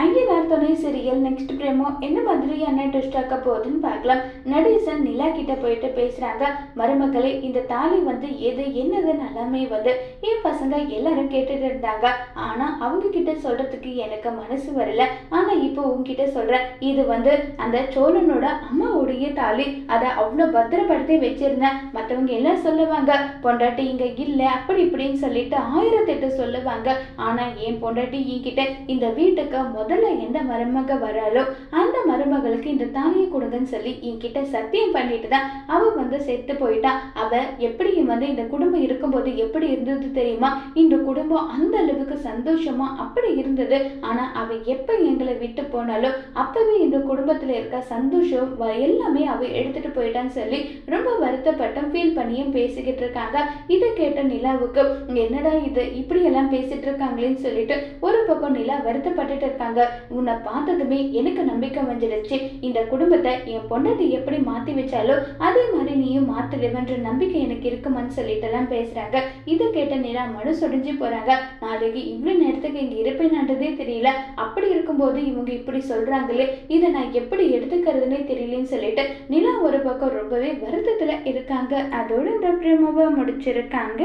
அங்கீகார் துணை serial next பிரேமோ? என்ன மாதிரியான ட்விஸ்ட் ஆக்க போகுதுன்னு பார்க்கலாம். நடேசன் நிலா கிட்ட போயிட்டு பேசுறாங்க. மருமகளே இந்த தாலி வந்து எது என்னது எல்லாமே வந்து. என் பசங்க எல்லாரும் கேட்டுட்டு இருந்தாங்க. ஆனா அவங்க கிட்ட சொல்றதுக்கு எனக்கு மனசு வரல. ஆனா இப்போ உங்ககிட்ட சொல்றேன். இது வந்து அந்த சோழனோட அம்மாவுடைய தாலி. அதை அவ்வளோ பத்திரப்படுத்தி வச்சிருந்தேன். மற்றவங்க எல்லாம் சொல்லுவாங்க பொண்டாட்டி இங்க இல்ல அப்படி இப்படின்னு சொல்லிட்டு ஆயிரத்தெட்டு சொல்லுவாங்க. ஆனா என் பொண்டாட்டி என்கிட்ட இந்த வீட்டுக்கு முதல்ல எந்த மருமக வராளோ அந்த மருமகளுக்கு இந்த தாலியை கொடுங்கன்னு சொல்லி என்கிட்ட சத்தியம் பண்ணிட்டு தான் அவ வந்து செத்து போயிட்டா. அவ எப்படி வந்து இந்த குடும்பம் இருக்கும்போது எப்படி இருந்தது தெரியுமா? இந்த குடும்பம் அந்த அளவுக்கு சந்தோஷமா அப்படி இருந்தது. ஆனா அவ எப்ப எங்களை விட்டு போனாலும் அப்பவே இந்த குடும்பத்துல இருக்க சந்தோஷம் எல்லாமே அவ எடுத்துட்டு போயிட்டான்னு சொல்லி ரொம்ப வருத்தப்பட்டும் ஃபீல் பண்ணியும் பேசிக்கிட்டு இருக்காங்க. இதை கேட்ட நிலாவுக்கு என்னடா இது? இப்படி எல்லாம் பேசிட்டு இருக்காங்களேன்னு சொல்லிட்டு ஒரு பக்கம் நிலா வருத்தப்பட்டுட்டு இருக்காங்க. உன்னை பார்த்ததுமே எனக்கு நம்பிக்கை வந்துடுச்சு. இந்த குடும்பத்தை என் பொண்டாட்டி எப்படி மாற்றி வச்சாலோ அதே மாதிரி நீயும் மாற்றிடுவன்ற நம்பிக்கை எனக்கு இருக்குமான்னு சொல்லிட்டுலாம் பேசுகிறாங்க இதை கேட்ட நிலா மனு சொடிஞ்சு போகிறாங்க நாளைக்கு இவ்வளோ நேரத்துக்கு இங்கே இருப்பேனான்றதே தெரியல. அப்படி இருக்கும்போது இவங்க இப்படி சொல்கிறாங்களே இதை நான் எப்படி எடுத்துக்கிறதுனே தெரியலன்னு சொல்லிட்டு நிலா ஒரு பக்கம் ரொம்பவே வருத்தத்தில் இருக்காங்க. அதோட இந்த பிரேமாவை முடிச்சிருக்காங்க.